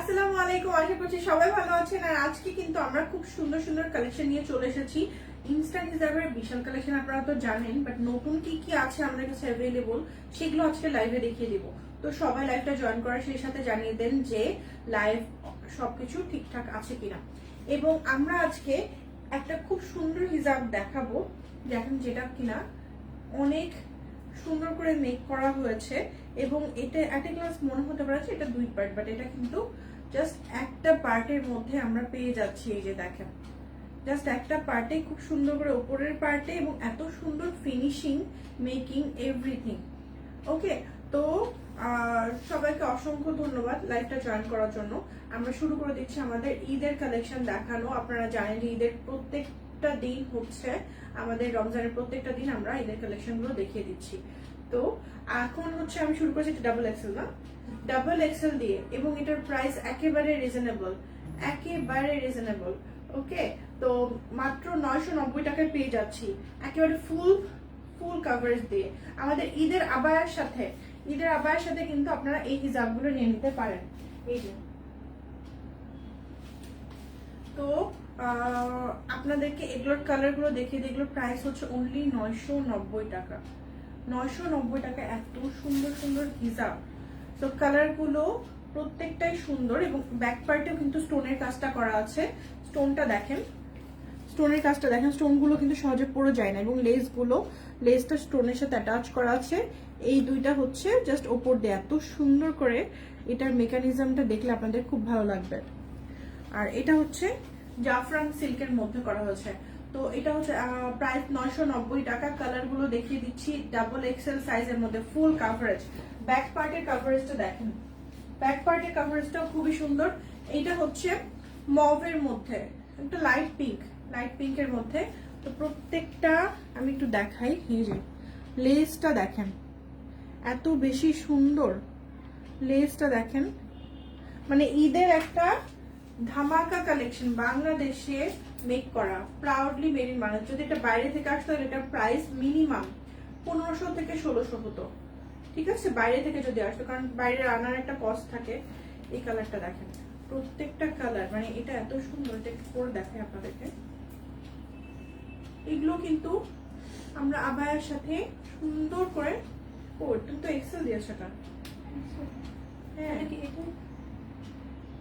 আসসালামু আলাইকুম, আশা করছি সবাই ভালো আছেন। আর আজকে কিন্তু আমরা খুব সুন্দর সুন্দর কালেকশন নিয়ে চলে এসেছি। ইনস্ট্যান্ট বিশাল কালেকশন আপনারা তো জানেন বাট নতুন কি কি আছে আমাদের কাছে অ্যাভেলেবল সেগুলো আজকে লাইভে দেখিয়ে দিব। তো সবাই লাইভটা জয়েন করার সেই সাথে জানিয়ে দেন যে লাইভ সবকিছু ঠিকঠাক আছে কিনা। এবং আমরা আজকে একটা খুব সুন্দর হিজাব দেখাবো, দেখেন যেটা কিনা অনেক সুন্দর করে মেক করা হয়েছে। এবং এটা একটা ক্লাস মনে হতে পারে এটা দুই পার্ট বাট এটা কিন্তু জাস্ট একটা পার্টের মধ্যে আমরা পেয়ে যাচ্ছি এই যে দেখেন। জাস্ট একটা পার্টে খুব সুন্দর করে উপরের পার্টে এবং এত সুন্দর ফিনিশিং মেকিং এভরিথিং ওকে তো সবাইকে অসংখ্য ধন্যবাদ লাইভটা জয়েন করার জন্য। আমরা শুরু করে দিচ্ছি আমাদের ঈদের কালেকশন দেখানো। আপনারা জানেন ঈদের প্রত্যেকটা দিন হচ্ছে আমাদের রমজানের প্রত্যেকটা দিন আমরা ঈদের কালেকশনগুলো দেখিয়ে দিচ্ছি। তো এখন হচ্ছে আমি শুরু করছি ডাবল এক্সেল না? ডাবল এক্সেল দিয়ে, এবং এটার প্রাইস একেবারে রিজনেবল একেবারে রিজনেবল ওকে তো মাত্র নয়শো নব্বই টাকায় পেয়ে যাচ্ছি, একেবারে ফুল ফুল কাভারেজ দিয়ে। আমাদের ঈদের আবায়ের সাথে, ঈদের আবায়ের সাথে কিন্তু আপনারা এই হিজাবগুলো নিয়ে নিতে পারেন। এই যে। তো আপনাদেরকে এগুলোর কালারগুলো দেখিয়ে দিই এগুলোর প্রাইস হচ্ছে অনলি নয়শো নব্বই টাকা। নয়শো নব্বই টাকা এত সুন্দর সুন্দর হিজাব। তো কালারগুলো প্রত্যেকটাই সুন্দর এবং ব্যাক পার্টেও কিন্তু স্টোনের কাজটা করা আছে। স্টোনটা দেখেন। স্টোনের কাজটা দেখেন স্টোনগুলো কিন্তু সহজে পড়ে যায় না এবং লেসগুলো লেসটা স্টোনের সাথে অ্যাটাচ করা আছে। এই দুইটা হচ্ছে জাস্ট ওপর দিয়ে। এত সুন্দর করে এটার মেকানিজমটা দেখলে আপনাদের খুব ভালো লাগবে। আর এটা হচ্ছে জাফরান সিল্কের মধ্যে করা হয়েছে। তো এটা হচ্ছে প্রাইস নয়শো নব্বই টাকা। কালারগুলো দেখিয়ে দিচ্ছি। ডাবল এক্সেল সাইজের মধ্যে ফুল কাভারেজ ব্যাক পার্টের কাভারেজটা দেখেন। ব্যাক পার্টের কাভারেজটা খুবই সুন্দর। এইটা হচ্ছে মভের মধ্যে। একটা লাইট পিঙ্ক লাইট পিঙ্কের মধ্যে। তো প্রত্যেকটা আমি একটু দেখাই। এই যে লেসটা দেখেন। এত বেশি সুন্দর লেসটা দেখেন। মানে ঈদের একটা ধামাকা কালেকশন বাংলাদেশে মেক করা প্রাউডলি মেড ইন বাংলাদেশ। যদি এটা বাইরে থেকে আসতো এটার প্রাইস মিনিমাম পনেরোশো থেকে ষোলোশো হতো। ঠিক আছে? বাইরে থেকে যদি আসতো কারণ বাইরে আনার একটা কস্ট থাকে। এই কালারটা দেখেন। প্রত্যেকটা কালার মানে এটা এত সুন্দর এটা একটু পরে দেখাই আপনাদেরকে। এগুলো কিন্তু আমরা আবায়ের সাথে সুন্দর করে ও তুমি তো এক্সেল দিয়েছ এটা। হ্যাঁ।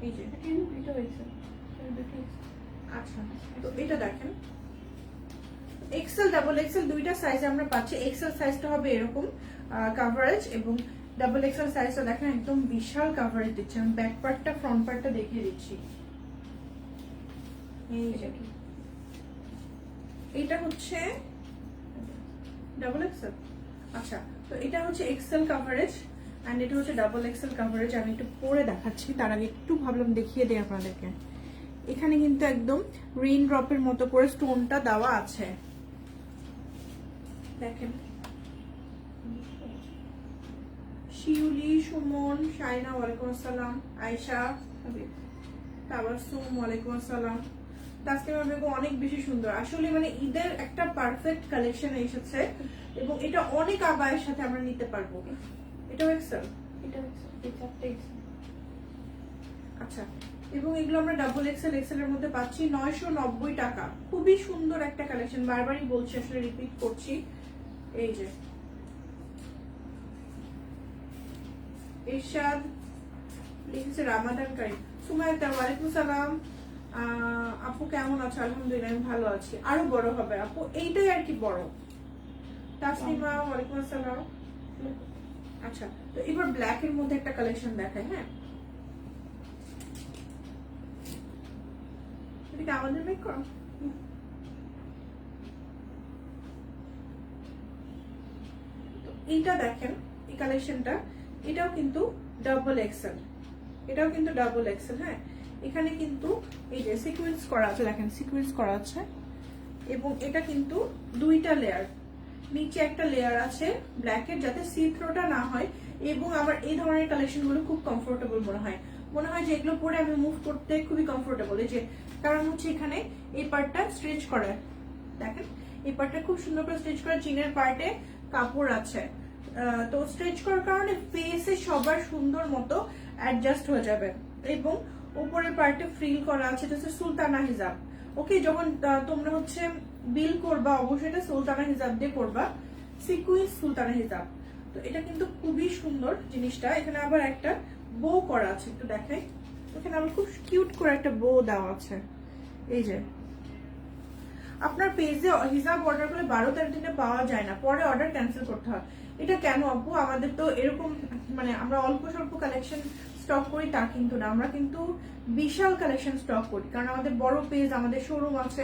এই যে। আচ্ছা তো এটা দেখেন। এক্সেল ডাবল এক্সেল দুইটা সাইজ আমরা পাচ্ছি। এক্সেল সাইজটা হবে এরকম কাভারেজ এবং ডাবল এক্সেল সাইজটা দেখেন, একদম বিশাল কাভারেজ দিচ্ছে। আমি ব্যাক পার্টটা ফ্রন্ট পার্টটা দেখিয়ে দিচ্ছি। এটা হচ্ছে ডাবল এক্সেল আচ্ছা তো এটা হচ্ছে এক্সেল কাভারেজ অ্যান্ড এটা হচ্ছে ডাবল এক্সেল কাভারেজ আমি একটু পরে দেখাচ্ছি, তার আগে একটু ভাবলাম দেখিয়ে দিই আপনাদেরকে। এখানে কিন্তু একদম রেইন ড্রপের মতো করে স্টোনটা দেওয়া আছে। দেখেন। শিউলি সুমন শাইনা ওয়ালাইকুম আসসালাম আয়শা তাবাসুম ওয়ালাইকুম আসসালাম। তাসলিমা বেগম অনেক বেশি সুন্দর। আসলে মানে ঈদের একটা পারফেক্ট কালেকশন এসেছে এবং এটা অনেক আবায়ের সাথে আমরা নিতে পারব। এটাও এক্সেল আচ্ছা। এবং এগুলো আমরা ডাবল এক্সেল এক্সেল এর মধ্যে পাচ্ছি নয়শো নব্বই টাকা। খুবই সুন্দর একটা কালেকশন বারবারই বলছি, আসলে রিপিট করছি। এই যে। ইরশাদ লিখেছে রামাদান কারিম। সুমাইতা ওয়ালাইকুম সালাম। আপু কেমন আছো? আলহামদুলিল্লাহ, আমি ভালো আছি। আরও বড় হবে, আপু। এইটাই আর কি বড়। তাসলিমা ওয়ালাইকুম আসসালাম। আচ্ছা তো এবার ব্ল্যাক এর মধ্যে একটা কালেকশন দেখায় হ্যাঁ? এটা আমাদের মেক করো। এইটা দেখেন, এই কালেকশনটা, এটাও কিন্তু ডাবল এক্সেল এটাও কিন্তু ডাবল এক্সেল হ্যাঁ? এখানে কিন্তু এই যে সিকোয়েন্স করা আছে, দেখেন সিকোয়েন্স করা আছে। এবং এটা কিন্তু দুইটা লেয়ার নিচে একটা লেয়ার আছে ব্ল্যাকের যাতে সি না হয়, এবং আমার এই ধরনের কালেকশনগুলো খুব কমফোর্টেবল মনে হয়। মনে হয় যে এগুলো পরে আমি মুভ করতে খুবই কমফোর্টেবল এই যে কারণ হচ্ছে এখানে এই পার্টটা স্ট্রেচ করা। দেখেন, এই পার্টটা খুব সুন্দর করে স্ট্রেচ করা চিনের পার্টে কাপড় আছে। তো স্ট্রেচ করার কারণে ফেসে সবার সুন্দর মতো অ্যাডজাস্ট হয়ে যাবে এবং উপরের পার্টে ফ্রিল করা আছে, এটা হচ্ছে সুলতানা হিজাব। ওকে যখন তোমরা হচ্ছে বিল করবা, অবশ্যই এটা সুলতানা হিজাব দিয়ে করবা সিকুইন্স সুলতানা হিজাব। তো এটা কিন্তু খুবই সুন্দর জিনিসটা। এখানে আবার একটা বো করা আছে, একটু দেখাই। এখানে আবার খুব কিউট করে একটা বো দেওয়া আছে। এই যে। আপনার পেজে হিসাব অর্ডার করলে বারো তেরো দিনে পাওয়া যায় না, পরে অর্ডার ক্যান্সেল করতে হয়। এটা কেন আপু? আমাদের তো এরকম মানে আমরা অল্প স্বল্প কালেকশন স্টক করি, তা কিন্তু না। আমরা কিন্তু বিশাল কালেকশন স্টক করি, কারণ আমাদের বড় পেজ আমাদের শোরুম আছে,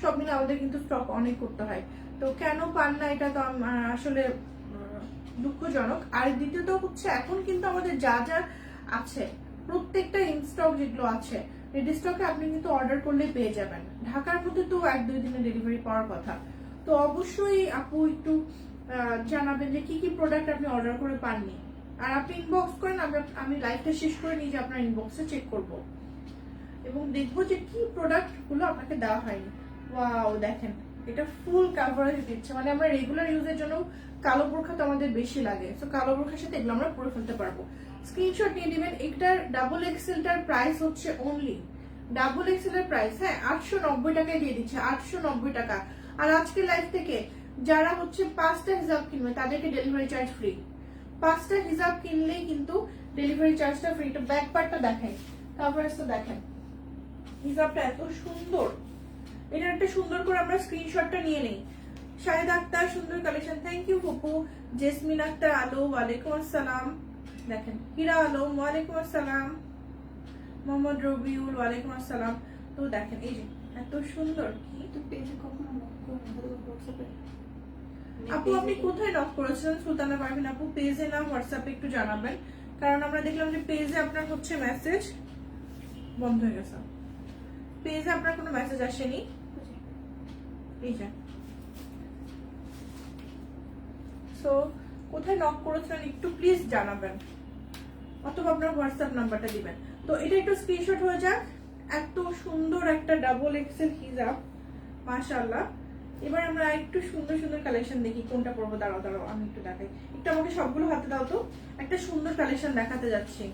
সব মিলে আমাদের কিন্তু স্টক অনেক করতে হয়। তো কেন পান না এটা তো আসলে দুঃখজনক। আর দ্বিতীয়ত হচ্ছে, এখন কিন্তু আমাদের যা যা আছে প্রত্যেকটা ইন স্টক যেগুলো আছে রেডি স্টকে আপনি কিন্তু অর্ডার করলে পেয়ে যাবেন। ঢাকার মধ্যে তো এক দুই দিনে ডেলিভারি পাওয়ার কথা। তো অবশ্যই আপু একটু জানাবেন যে কি কি প্রোডাক্ট আপনি অর্ডার করে পাননি। আর আপনি ইনবক্স করেন, আমি লাইভটা শেষ করে নিয়ে যে আপনার ইনবক্সে চেক করব। এবং দেখব যে কি প্রোডাক্টগুলো আপনাকে দেওয়া হয়নি। ওয়াও দেখেন, এটা ফুল কাভারেজ দিচ্ছে। মানে আমরা রেগুলার ইউজের জন্য কালো বোরখা তো আমাদের বেশি লাগে। তো কালো বোরখার সাথে এগুলো আমরা পরে ফেলতে পারব। স্ক্রিনশট নিয়ে নেবেন। এটার ডাবল এক্সেলটার প্রাইস হচ্ছে অনলি ডাবল এক্সেল এর প্রাইস হ্যাঁ আটশো নব্বই টাকায় দিয়ে দিচ্ছে, আটশো নব্বই টাকা। আর আজকে লাইভ থেকে যারা হচ্ছে পাঁচটা হিসাব কিনবে, তাদেরকে ডেলিভারি চার্জ ফ্রি পাঁচটা হিসাব কিনলেই কিন্তু ডেলিভারি চার্জটা ফ্রি তো ব্যাক পার্টটা দেখেন কাভারেজটা দেখেন। হিসাবটা এত সুন্দর। এটা একটা সুন্দর করে আমরা স্ক্রিনশটটা নিয়ে নেই। শাহেদ আক্তার, সুন্দর কালেকশন থ্যাংক ইউ ফুপু। জেসমিন আক্তার, আলো। ওয়ালাইকুম আসসালাম। দেখেন হিরা আলম ওয়ালাইকুম আসসালাম। মোহাম্মদ রবিউল ওয়ালাইকুম আসসালাম। তো দেখেন এই যে এত সুন্দর কি? পেজে কখনো আপু আপনি কোথায় নক করেছিলেন সুলতানা পারভিন আপু? পেজে না হোয়াটসঅ্যাপে একটু জানাবেন। কারণ আমরা দেখলাম যে পেজে আপনার হচ্ছে মেসেজ বন্ধ হয়ে গেছে। পেজে আপনার কোনো মেসেজ আসেনি? এই যে। সো কোথায় নক করেছিলেন একটু প্লিজ জানাবেন। অথবা আপনার হোয়াটসঅ্যাপ নাম্বারটা দিবেন। তো এটা একটু স্ক্রিনশট হয়ে যাক। এত সুন্দর একটা ডাবল এক্সেল হিজাব মাশাআল্লাহ। এবার আমরা একটু সুন্দর সুন্দর কালেকশন দেখি, কোনটা পরবো, দাঁড়াও দাঁড়াও, আমি একটু দেখাই। একটু আমাকে সবগুলো হাতে দাও তো। একটা সুন্দর কালেকশন দেখাতে যাচ্ছি।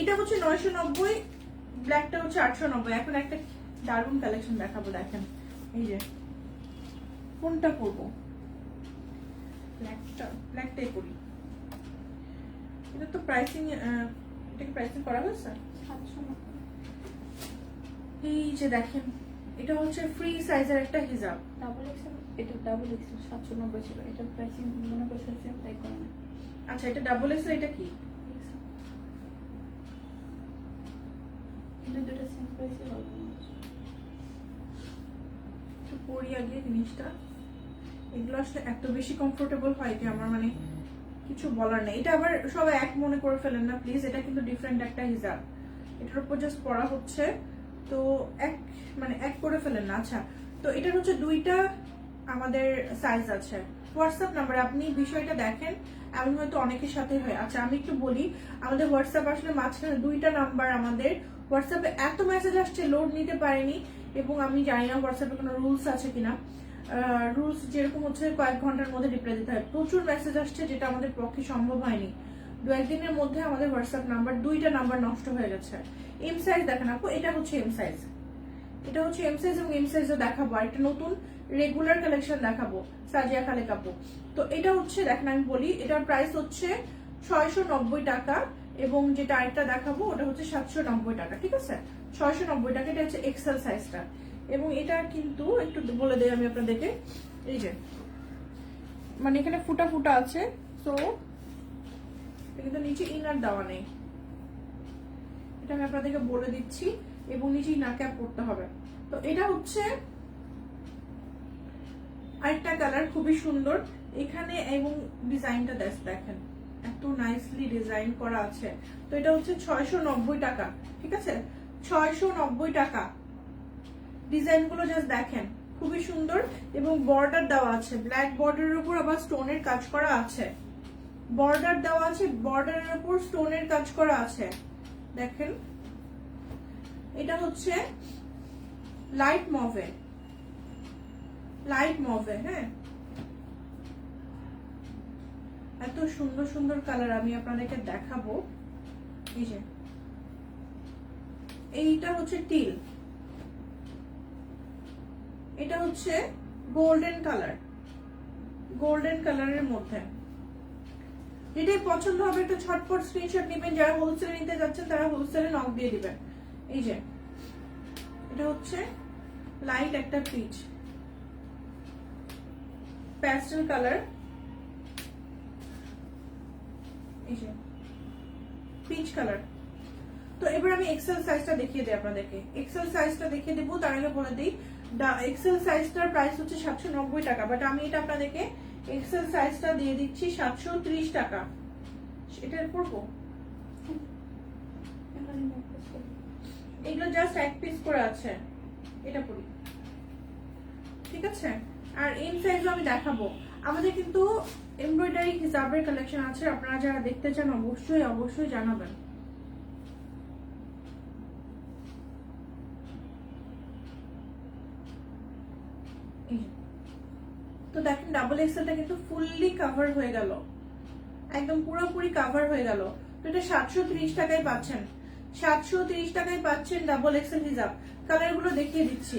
এটা হচ্ছে নয়শো নব্বই ব্ল্যাকটা হচ্ছে আটশো নব্বই। এখন একটা দারুণ কালেকশন দেখাবো, দেখেন। এই যে, কোনটা পরবো? ব্ল্যাকটা ব্ল্যাকটাই পরি এটা তো প্রাইসিং এটা কি প্রাইসিং করা হয়েছে? এই যে দেখেন এটা হচ্ছে ফ্রি সাইজের একটা হিজাব। ডাবল এক্সেল এটা ডাবল এক্সেল সাতশো নব্বই ছিল। এটার প্রাইসিং মনে করছে সেম তাই করে না আচ্ছা এটা ডাবল এক্স এটা কি? এটা দুটো সেম প্রাইসে হবে। পরি আগে জিনিসটা। এগুলো আসলে এত বেশি কমফোর্টেবল হয় যে আমার মানে কিছু বলার নেই। এটা আবার সবাই এক মনে করে ফেলেন না প্লিজ এটা কিন্তু ডিফারেন্ট একটা হিজাব। এটার উপর জাস্ট পড়া হচ্ছে। তো এক মানে এক করে ফেলেন না। আচ্ছা তো এটার হচ্ছে দুইটা আমাদের সাইজ আছে। হোয়াটসঅ্যাপ নাম্বার আপনি বিষয়টা দেখেন, এমন হয়তো অনেকের সাথে হয়। আচ্ছা আমি একটু বলি, আমাদের হোয়াটসঅ্যাপ আসলে মাঝখানে দুইটা নাম্বার আমাদের। হোয়াটসঅ্যাপে এত মেসেজ আসছে লোড নিতে পারেনি, এবং আমি জানি না হোয়াটসঅ্যাপে কোনো রুলস আছে কিনা। রুলস যেরকম হচ্ছে কয়েক ঘণ্টার মধ্যে রিপ্লাই দিতে হয়। প্রচুর মেসেজ আসছে যেটা আমাদের পক্ষে সম্ভব হয়নি। দু একদিনের মধ্যে আমাদের হোয়াটসঅ্যাপ নাম্বার দুইটা নাম্বার নষ্ট হয়ে গেছে। এম সাইজ দেখেন আপু, এটা হচ্ছে এম সাইজ এটা হচ্ছে এম সাইজ এবং এম সাইজও দেখাবো। আর একটা নতুন রেগুলার কালেকশন দেখাবো, সাজিয়া খালে কাপু তো এটা হচ্ছে, দেখেন আমি বলি, এটার প্রাইস হচ্ছে ছয়শো নব্বই টাকা এবং যেটা আরেকটা দেখাবো, ওটা হচ্ছে সাতশো নব্বই টাকা, ঠিক আছে? ছয়শো নব্বই টাকা, এটা হচ্ছে এক্সেল সাইজটা এবং এটা কিন্তু একটু বলে দেই আমি আপনাদেরকে। এই যে মানে এখানে ফুটা ফুটা আছে তো কিন্তু নিচে ইনার দেওয়া নেই। এটা আমি আপনাদেরকে বলে দিচ্ছি, এবং নিচে ইনার ক্যাপ করতে হবে। তো এটা হচ্ছে আরেকটা কালার খুবই সুন্দর। এখানে এবং ডিজাইনটা দেখেন, এত নাইসলি ডিজাইন করা আছে। তো এটা হচ্ছে ছয়শো নব্বই টাকা, ঠিক আছে? ছয়শো নব্বই টাকা। ডিজাইনগুলো জাস্ট দেখেন। খুবই সুন্দর এবং বর্ডার দেওয়া আছে। ব্ল্যাক বর্ডারের উপর আবার স্টোনের কাজ করা আছে। বর্ডার দেওয়া আছে বর্ডারের উপর স্টোনের কাজ করা আছে। দেখেন। এটা হচ্ছে লাইট মভে লাইট মভে হ্যাঁ। এত সুন্দর সুন্দর কালার আমি আপনাদেরকে দেখাবো। এই যে। এইটা হচ্ছে টিল এটা হচ্ছে গোল্ডেন কালার গোল্ডেন কালারের মধ্যে। যেটাই পছন্দ হবে, একটু ছটপট স্ক্রিনশট নেবেন। যারা হোলসেলে নিতে যাচ্ছেন, তারা হোলসেলে নক দিয়ে দিবেন। এই যে, এটা হচ্ছে লাইট একটা পিচ প্যাস্টেল কালার এই যে পিচ কালার তো এবার আমি এক্সেল সাইজটা দেখিয়ে দিই আপনাদেরকে। এক্সেল সাইজটা দেখিয়ে দেবো, তার আগে বলে দিই এক্সেল সাইজটার প্রাইস হচ্ছে সাতশো নব্বই টাকা বাট আমি এটা আপনাদেরকে এক্সেল সাইজটা দিয়ে দিচ্ছি সাতশো ত্রিশ টাকা। এটা করব? করি। এগুলো জাস্ট এক পিস করে আছে। এটা পরি ঠিক আছে? আর এম সাইজও আমি দেখাবো। আমাদের কিন্তু এমব্রয়ডারি হিসাবের কালেকশন আছে, আপনারা যারা দেখতে চান অবশ্যই অবশ্যই জানাবেন এই যে। তো দেখেন ডাবল এক্সেলটা কিন্তু ফুললি কাভার হয়ে গেল। একদম পুরোপুরি কভার হয়ে গেল। তো এটা সাতশো ত্রিশ টাকায় পাচ্ছেন। সাতশো ত্রিশ টাকায় পাচ্ছেন ডাবল এক্সেল হিসাব কালারগুলো দেখিয়ে দিচ্ছি।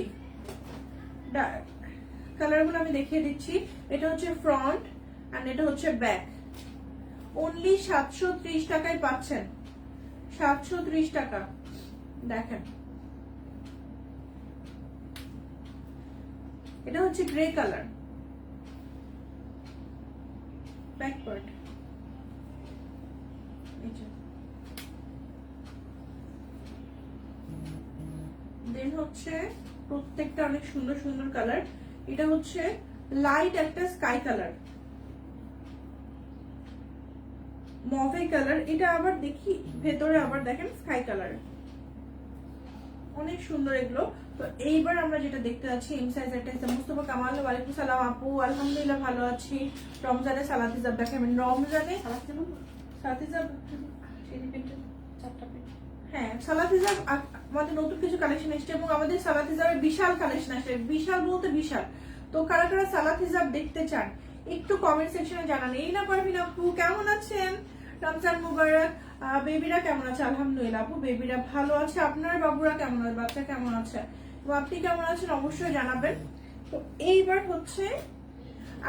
কালারগুলো আমি দেখিয়ে দিচ্ছি। এটা হচ্ছে ফ্রন্ট আর এটা হচ্ছে ব্যাক অনলি সাতশো ত্রিশ টাকায় পাচ্ছেন। সাতশো ত্রিশ টাকা। দেখেন। এটা হচ্ছে grey colour back part then হচ্ছে প্রত্যেকটা অনেক সুন্দর সুন্দর কালার এটা হচ্ছে লাইট একটা স্কাই কালার মভে কালার এটা আবার দেখি, ভেতরে আবার দেখেন স্কাই কালার অনেক সুন্দর এগুলো। তো এইবার আমরা যেটা দেখতে পাচ্ছি এম সাইজ একটা হিসাব। মুস্তফা কামাল ওয়ালাইকুম সালাম আপু আলহামদুলিল্লাহ ভালো আছি। রমজানে সালাদ হিসাব দেখাবেন রমজানে সালাদ দেবো? সালাদ হিসাব। হ্যাঁ সালাদ হিসাব আমাদের নতুন কিছু কালেকশন এসছে এবং আমাদের সালাদ হিসাবের বিশাল কালেকশন আসছে। বিশাল বলতে বিশাল। তো কারা কারা সালাদ হিসাব দেখতে চান একটু কমেন্ট সেকশনে জানান। এই না পারবিন আপু কেমন আছেন? রমজান মুবারক। বেবিরা কেমন আছে? আলহামদুলিল্লাহ আপু বেবিরা ভালো আছে। আপনার বাবুরা কেমন আছে? বাচ্চা কেমন আছে? এবং আপনি কেমন আছেন অবশ্যই জানাবেন। তো এইবার হচ্ছে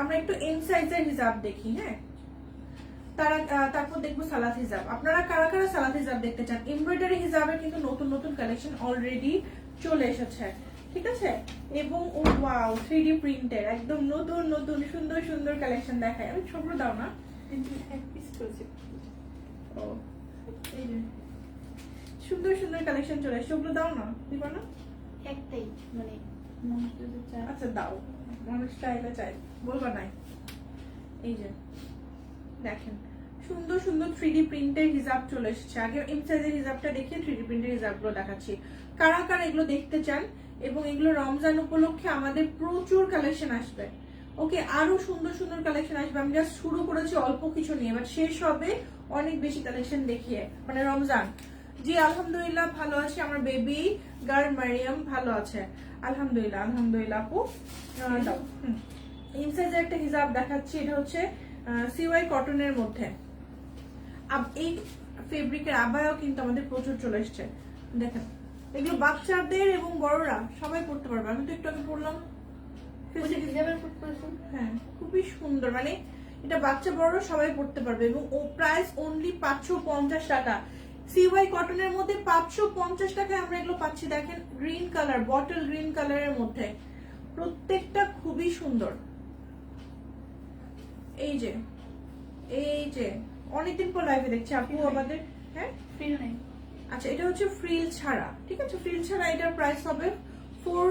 আমরা একটু এম সাইজের হিসাব দেখি হ্যাঁ? তারা তারপর দেখব সালাদ হিসাব। আপনারা কারা কারা সালাদ হিসাব দেখতে চান? এমব্রয়ডারি হিসাবে কিন্তু নতুন নতুন কালেকশন অলরেডি চলে এসেছে ঠিক আছে? এবং ও ওয়াও থ্রি ডি প্রিন্টের একদম নতুন নতুন সুন্দর সুন্দর কালেকশন দেখায়। আমি ছোট দাও না। সুন্দর সুন্দর কালেকশন চলে এসেছে। ওগুলো দাও না দিবা না? একটাই মানে আচ্ছা দাও। মানুষ চাইলে চাই বলবা নাই। এই যে, দেখেন। সুন্দর সুন্দর থ্রি ডি প্রিন্টের হিসাব চলে এসেছে। আগে এম সাইজের হিসাবটা দেখিয়ে থ্রি ডি প্রিন্টের হিসাবগুলো দেখাচ্ছি। কারা কারা এগুলো দেখতে চান? এবং এগুলো রমজান উপলক্ষে আমাদের প্রচুর কালেকশন আসবে। ওকে, আরও সুন্দর সুন্দর কালেকশন আসবে। আমি জাস্ট শুরু করেছি অল্প কিছু নিয়ে বাট শেষ হবে অনেক বেশি কালেকশন দেখিয়ে মানে রমজান। জি আলহামদুলিল্লাহ ভালো আছি। আমার বেবি গার্ল মারিয়াম ভালো আছে। আলহামদুলিল্লাহ আলহামদুলিল্লাহ আপু। আহ, দাও হুম। এম সাইজের একটা হিসাব দেখাচ্ছি এটা হচ্ছে সিওয়াই কটনের মধ্যে। এই ফেব্রিকের আবায়ও কিন্তু আমাদের প্রচুর চলে এসছে। দেখেন এগুলো বাচ্চাদের এবং বড়রা সবাই পড়তে পারবে। আমি তো একটু আগে পড়লাম। হ্যাঁ খুবই সুন্দর। মানে এটা বাচ্চা বড় সবাই পড়তে পারবে এবং ও প্রাইস অনলি পাঁচশো পঞ্চাশ টাকা। সিওয়াই কটনের মধ্যে পাঁচশো পঞ্চাশ টাকায় আমরা এগুলো পাচ্ছি। দেখেন গ্রিন কালার বটল গ্রিন কালারের মধ্যে। প্রত্যেকটা খুবই সুন্দর। এই যে এই যে অনেকদিন পর লাইভে দেখছি। আপু আমাদের হ্যাঁ? ফ্রিল নেই। আচ্ছা এটা হচ্ছে ফ্রিল ছাড়া ঠিক আছে? ফ্রিল ছাড়া এটার প্রাইস হবে ফোর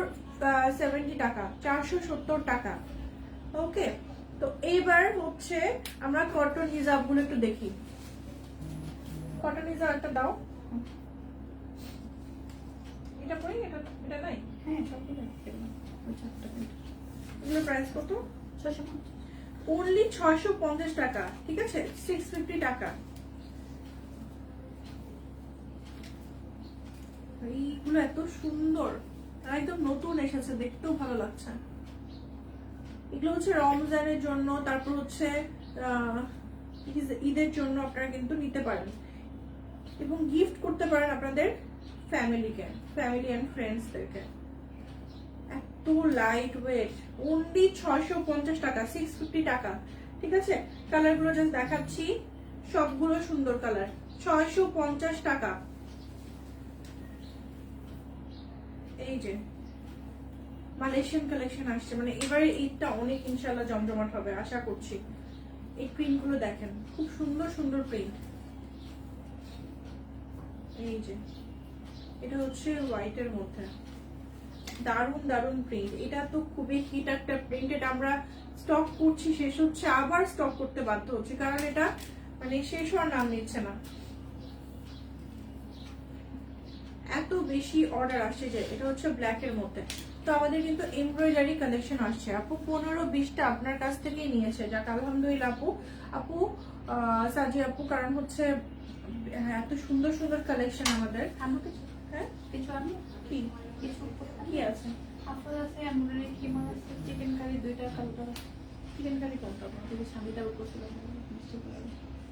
সেভেন্টি টাকা চারশো সত্তর টাকা। ওকে তো এইবার হচ্ছে আমরা কটন হিজাবগুলো একটু দেখি। কটন হিজাব একটা দাও। এটা পড়ি এটা এটা নাই? হ্যাঁ। সবগুলো প্রাইস কত? ছশো অনলি ছয়শো পঞ্চাশ টাকা ঠিক আছে? সিক্স ফিফটি টাকা। এইগুলো এত সুন্দর। একদম নতুন এসেছে দেখতেও ভালো লাগছে। এগুলো হচ্ছে রমজানের জন্য তারপর হচ্ছে ঈদের জন্য আপনারা কিন্তু নিতে পারেন। এবং গিফট করতে পারেন আপনাদের ফ্যামিলিকে, ফ্যামিলি অ্যান্ড ফ্রেন্ডসদেরকে। এত লাইট ওয়েট অনলি ছয়শো পঞ্চাশ টাকা সিক্স ফিফটি টাকা, ঠিক আছে? কালারগুলো জাস্ট দেখাচ্ছি, সবগুলো সুন্দর কালার ছয়শো পঞ্চাশ টাকা। এই যে মালয়েশিয়ান কালেকশন আসছে মানে এবারে ঈদটা অনেক ইনশাল্লাহ জমজমাট হবে, আশা করছি। এই প্রিন্টগুলো দেখেন, খুব সুন্দর সুন্দর প্রিন্ট এই যে, এটা হচ্ছে হোয়াইটের মধ্যে। দারুণ দারুণ প্রিন্ট এটা তো খুবই হিট একটা প্রিন্ট এটা আমরা স্টক করছি, শেষ হচ্ছে, আবার স্টক করতে বাধ্য হচ্ছে। কারণ এটা মানে শেষ হওয়ার নাম নিচ্ছে না। এত বেশি অর্ডার আসছে যে, এটা হচ্ছে ব্ল্যাক এর মধ্যে। তো আমাদের কিন্তু এমব্রয়ডারি কালেকশন আসছে। আপু পনেরো বিশটা আপনার কাছ থেকেই নিয়েছে। যাক, আলহামদুলিল্লাহ আপু। আপু সাজি আপু, কারণ হচ্ছে এত সুন্দর সুন্দর কালেকশন আমাদের। হ্যাঁ? কিছু আনব কি? কিছু কি আছে? আপনার আছে এমব্রয়ডারি কিমা আছে চিকেন কারি দুইটা কালার চিকেন কারি কোনটা আপনার? যদি স্বামীটা উপর ছিল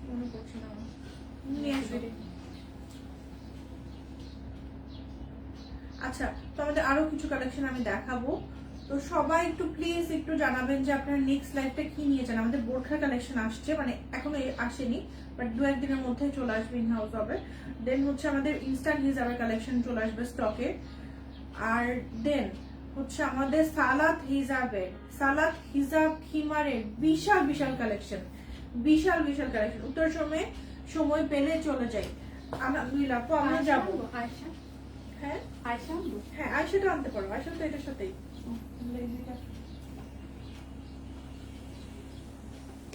মনে পড়ছে না নিয়ে আসো। আচ্ছা তো আমাদের আরও কিছু কালেকশন আমি দেখাবো। তো সবাই একটু প্লিজ একটু জানাবেন যে আপনার নেক্সট লাইফটা কি নিয়েছেন? আমাদের বোরখা কালেকশন আসছে মানে এখনও আসেনি। বাট দু একদিনের মধ্যে চলে আসবে ইন হাউস হবে। দেন হচ্ছে আমাদের ইনস্ট্যান্ট হিসাবের কালেকশন চলে আসবে স্টকে আর দেন হচ্ছে আমাদের সালাদ হিজাবের সালাদ হিজাব খিমারের বিশাল বিশাল কালেকশন বিশাল বিশাল কালেকশন উত্তর সময় সময় পেলে চলে যাই। আলহামদুলিল্লাহ আপু আমরা যাব। আয়সা হ্যাঁ? আনব হ্যাঁ আয়সাটা আনতে পারো। আয়সা তো এটার সাথেই।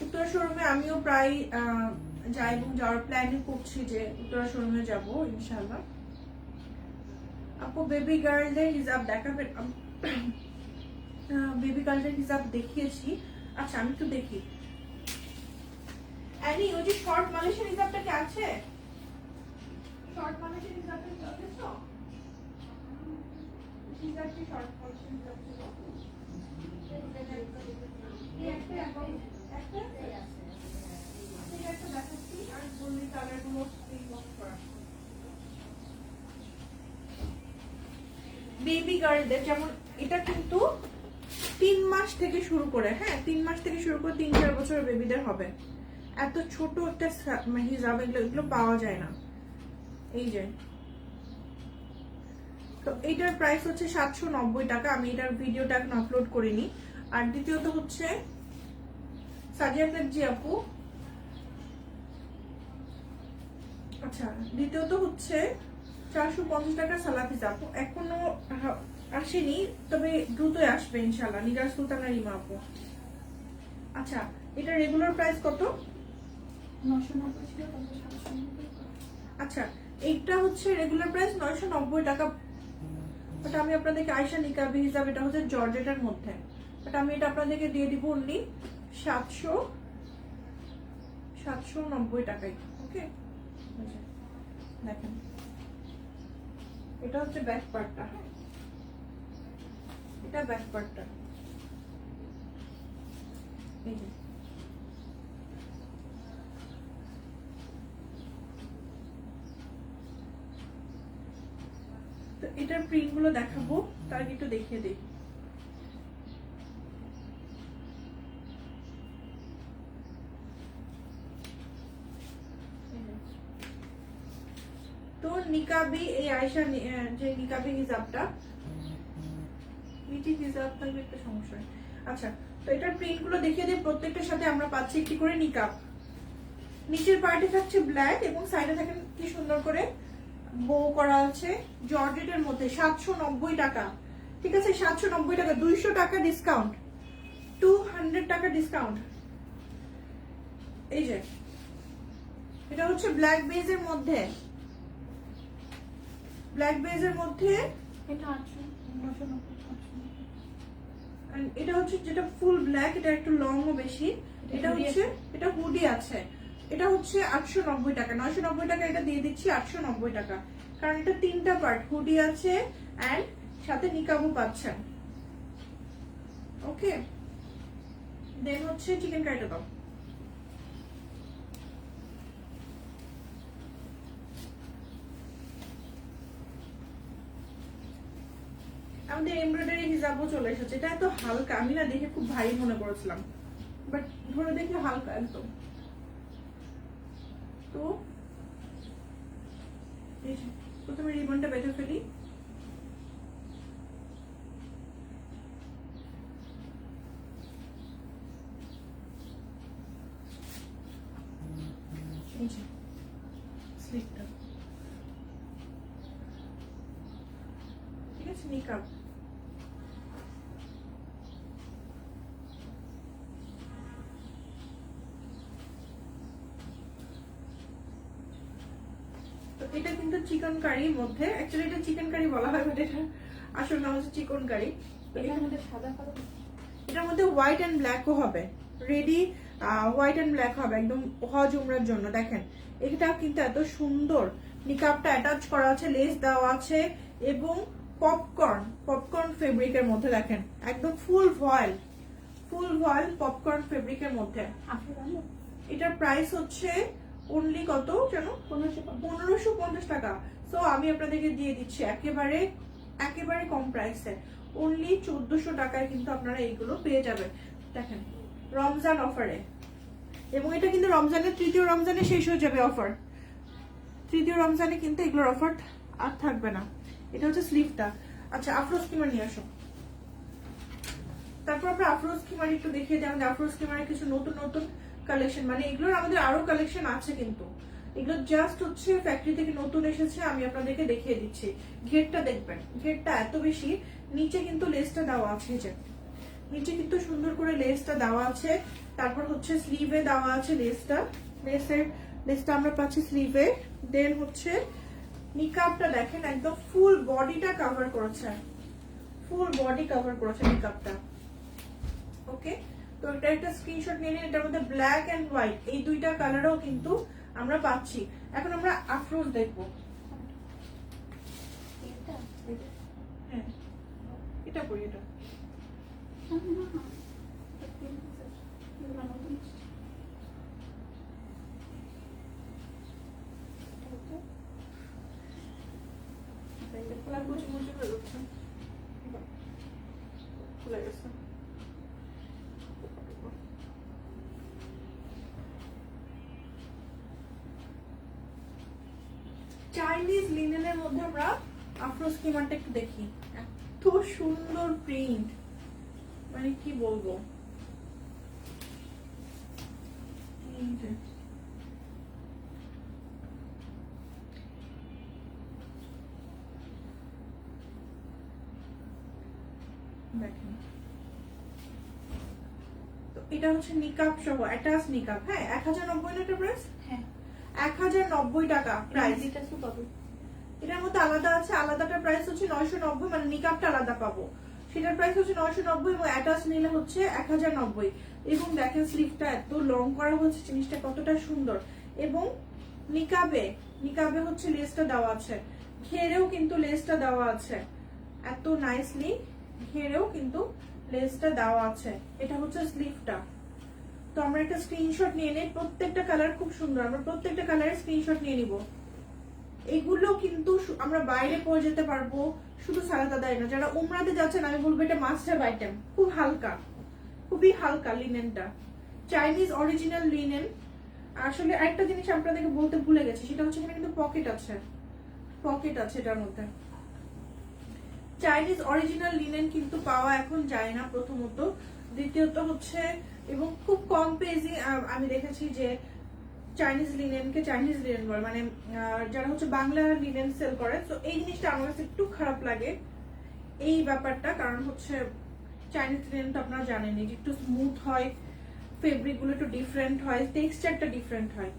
উত্তরা শোরুমে আমিও প্রায় যাই এবং যাওয়ার প্ল্যানিং করছি যে উত্তরা শোরুমে যাব ইনশাল্লাহ আপু বেবি গার্লদের হিসাব দেখাবেন বেবি গার্লদের হিসাব দেখিয়েছি। আচ্ছা আমি তো দেখি। অ্যানি, ওই যে শর্ট মালয়েশিয়ান হিসাবটা কি আছে? শর্ট হিসাবটা কি আছে তো হিসাব কি? শর্ট এই একটা এখন একটা ঠিক আছে দেখাচ্ছি আর করা। বেবি গার্লদের যেমন, এটা কিন্তু তিন মাস থেকে শুরু করে হ্যাঁ তিন মাস থেকে শুরু করে তিন, চার বছরের বেবিদের হবে। এত ছোট একটা মানে এগুলো এগুলো পাওয়া যায় না। এই যে। তো এইটার প্রাইস হচ্ছে সাতশো নব্বই টাকা, আমি এটার ভিডিওটা এখন আপলোড করিনি। আর দ্বিতীয়ত হচ্ছে সাজিয়া জি আপু আচ্ছা দ্বিতীয়ত হচ্ছে চারশো পঞ্চাশ টাকা সালাদ হিসাব এখনও আসেনি তবে দ্রুতই আসবে ইনশাল্লাহ নিগার সুলতানা রিমা আপু। আচ্ছা এটা রেগুলার প্রাইস কত? আচ্ছা এইটা হচ্ছে রেগুলার প্রাইস নয়শো নব্বই টাকা। বাট আমি আপনাদেরকে আয়সা নিকাবি হিসাবে এটা হচ্ছে জর্জেটের মধ্যে। বাট আমি এটা আপনাদেরকে দিয়ে দিব অনলি সাতশো সাতশো নব্বই টাকায় ওকে দেখেন। এটা হচ্ছে ব্যাক পার্টটা এটা ব্যাক পার্টটা এই যে। তো এটার প্রিন্টগুলো দেখাবো, তার আগে একটু দেখিয়ে দিই তো নিকাবি এই আয়সা যে নিকাবি হিসাবটা। মিটি থাকবে একটা সমস্যা আচ্ছা তো এটার প্রিন্টগুলো দেখিয়ে দিই প্রত্যেকটার সাথে আমরা পাচ্ছি একটি করে নিকাব নিচের পার্টে থাকছে ব্ল্যাক এবং সাইডে থাকেন কি সুন্দর করে? বো করা আছে। জর্জেটের মধ্যে সাতশো নব্বই টাকা। ঠিক আছে, সাতশো নব্বই টাকা, দুইশো টাকা ডিসকাউন্ট টু টাকা ডিসকাউন্ট এই যে, এটা হচ্ছে ব্ল্যাক বেজের মধ্যে। ব্ল্যাক বেজের মধ্যে? এটা আটশো নশো নব্বই আটশো এটা হচ্ছে যেটা ফুল ব্ল্যাক এটা একটু লং ও বেশি। এটা হচ্ছে এটা হুডি আছে। এটা হচ্ছে আটশো নব্বই টাকা। নয়শো নব্বই টাকা এটা দিয়ে দিচ্ছি আটশো নব্বই টাকা। কারণ এটা তিনটা পার্ট হুডি আছে অ্যান্ড সাথে নিকাবও পাচ্ছেন। ওকে দেন হচ্ছে চিকেন কারিটা দাও। আমাদের এমব্রয়ডারি হিসাবও চলে এসেছে। এটা এত হালকা, আমি না দেখে খুব ভারী মনে করেছিলাম। বাট ধরে দেখে হালকা একদম। তো প্রথমে রিবনটা বেঁধে ফেলি। ঠিক আছে নিকাপ তো এটা কিন্তু চিকেন কারির মধ্যে। অ্যাকচুয়ালি এটা চিকেন কারি বলা হয় বাট এটা আসল নাম হচ্ছে চিকেন কারি। এটার মধ্যে সাদা এটার মধ্যে হোয়াইট অ্যান্ড ব্ল্যাকও হবে। রেডি হোয়াইট অ্যান্ড ব্ল্যাক হবে একদম হজ উমরার জন্য। দেখেন এটা কিন্তু এত সুন্দর। নিকাপটা অ্যাটাচ করা আছে লেস দেওয়া আছে এবং পপকর্ন পপকর্ন ফেব্রিকের মধ্যে দেখেন একদম full voile full voile popcorn ফেব্রিকের মধ্যে। এটার প্রাইস হচ্ছে অনলি কত যেন? পনেরোশো পঞ্চাশ। টাকা। তো আমি আপনাদেরকে দিয়ে দিচ্ছি একেবারে একেবারে কম প্রাইসে অনলি চোদ্দশো টাকায় কিন্তু আপনারা এইগুলো পেয়ে যাবেন। দেখেন রমজান অফারে এবং এটা কিন্তু রমজানের তৃতীয় রমজানে শেষ হয়ে যাবে অফার তৃতীয় রমজানে কিন্তু এগুলোর অফার আর থাকবে না। এটা হচ্ছে স্লিভটা আচ্ছা আফরোজ স্কিমার নিয়ে আসো। তারপর আমরা আফরোজ স্কিমার একটু দেখিয়ে দিই। আমাদের আফরোজ স্কিমারের কিছু নতুন নতুন কালেকশন মানে এগুলোর আমাদের আরও কালেকশন আছে কিন্তু। এগুলো জাস্ট হচ্ছে ফ্যাক্টরি থেকে নতুন এসেছে, আমি আপনাদেরকে দেখিয়ে দিচ্ছি। ঘেরটা দেখবেন, ঘেরটা এত বেশি, নিচে কিন্তু লেসটা দেওয়া আছে যে। নিচে কিন্তু সুন্দর করে লেসটা দেওয়া আছে, তারপর হচ্ছে স্লিভে দেওয়া আছে লেসটা লেসের লেসটা আমরা পাচ্ছি স্লিভে দেন হচ্ছে নিকাপটা দেখেন, একদম ফুল বডিটা কভার করেছে। ফুল বডি কভার করেছে নিকাপটা ওকে তো এটা একটা স্ক্রিনশট নিয়ে নিন এটার মধ্যে ব্ল্যাক এন্ড হোয়াইট এই দুইটা কালারও কিন্তু আমরা পাচ্ছি। এখন আমরা আফরোজ দেখব। এটা? এটা হ্যাঁ এটা। করি এটা না, না, না। এটা princess। এগুলো নতুন এসেছে। এটা হচ্ছে- এটা এটা খোলা কুচি মুচি হয়ে যাচ্ছে খুলে গেছে চাইনিজ লিনেনের মধ্যে আমরা আফরো স্কিমারটা একটু দেখি। এত সুন্দর প্রিন্ট মানে কি বলব? দেখেন। তো এটা হচ্ছে নিকাপ সহ অ্যাটাচ নিকাপ হ্যাঁ? এক হাজার নব্বই এটা প্রাইস হ্যাঁ। এক হাজার নব্বই টাকা প্রাইস এটা কত এটার মধ্যে আলাদা আছে, আলাদাটার প্রাইস হচ্ছে নয়শো নব্বই মানে নিকাপটা আলাদা পাবো। সেটার প্রাইস হচ্ছে নয়শো নব্বই এবং অ্যাটাচ নিলে হচ্ছে এক হাজার নব্বই। এবং দেখেন স্লিভটা এত লং করা হচ্ছে, জিনিসটা কতটা সুন্দর। এবং নিকাবে নিকাবে হচ্ছে লেসটা দেওয়া আছে। ঘেরেও কিন্তু লেসটা দেওয়া আছে। এত নাইসলি ঘেরেও কিন্তু লেসটা দেওয়া আছে। এটা হচ্ছে স্লিভটা তো আমরা একটা স্ক্রিনশট নিয়ে নেই, প্রত্যেকটা কালার খুব সুন্দর। আমরা প্রত্যেকটা কালারের স্ক্রিনশট নিয়ে নিব। এগুলো কিন্তু আমরা বাইরে পরে যেতে পারব, শুধু সালাদা দেয় না। যারা উমরাতে যাচ্ছেন, আমি বলব এটা মাস্ট হ্যাভ আইটেম খুব হালকা, খুবই হালকা লিনেনটা চাইনিজ অরিজিনাল লিনেন আসলে একটা জিনিস আপনাদেরকে বলতে ভুলে গেছি, সেটা হচ্ছে এখানে কিন্তু পকেট আছে। পকেট আছে এটার মধ্যে। চাইনিজ অরিজিনাল লিনেন কিন্তু পাওয়া এখন যায় না প্রথমত। দ্বিতীয়ত হচ্ছে, এবং খুব কম পেজে আমি দেখেছি যে চাইনিজ লিনেনকে চাইনিজ লিনেন বলে। মানে যারা হচ্ছে বাংলা লিনেন সেল করে তো এই জিনিসটা আমার কাছে একটু খারাপ লাগে। এই ব্যাপারটা, কারণ হচ্ছে চাইনিজ লিনেন তো আপনারা জানেনই যে একটু স্মুথ হয় ফেব্রিকগুলো একটু ডিফারেন্ট হয় টেক্সচারটা ডিফারেন্ট হয়।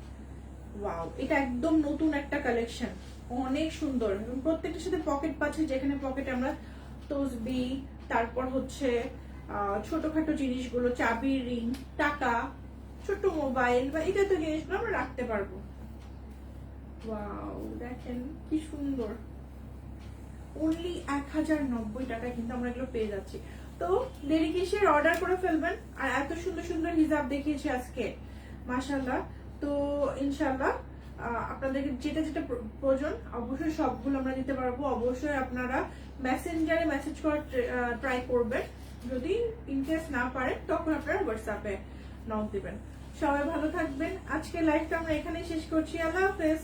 ওয়াও এটা একদম নতুন একটা কালেকশন অনেক সুন্দর। এবং প্রত্যেকটার সাথে পকেট পাচ্ছে, যেখানে পকেটে আমরা তসবি, তারপর হচ্ছে ছোটখাটো জিনিসগুলো চাবি রিং টাকা ছোট্ট মোবাইল বা এই জাতীয় জিনিসগুলো আমরা রাখতে পারব। ওয়াও, দেখেন কি সুন্দর। অনলি এক হাজার নব্বই টাকায় কিন্তু আমরা এগুলো পেয়ে যাচ্ছি। তো দেরি কিসের? অর্ডার করে ফেলবেন। আর এত সুন্দর সুন্দর হিজাব দেখিয়েছি আজকে। মাসাল্লাহ তো ইনশাল্লাহ আপনাদেরকে যেটা যেটা প্রয়োজন, অবশ্যই সবগুলো আমরা দিতে পারব। অবশ্যই আপনারা মেসেঞ্জারে মেসেজ করার ট্রাই করবেন। যদি ইনকেস না পারেন, তখন আপনারা হোয়াটসঅ্যাপে নক দেবেন। সবাই ভালো থাকবেন। আজকে লাইভটা আমরা এখানে শেষ করছি। আল্লাহ হাফেজ।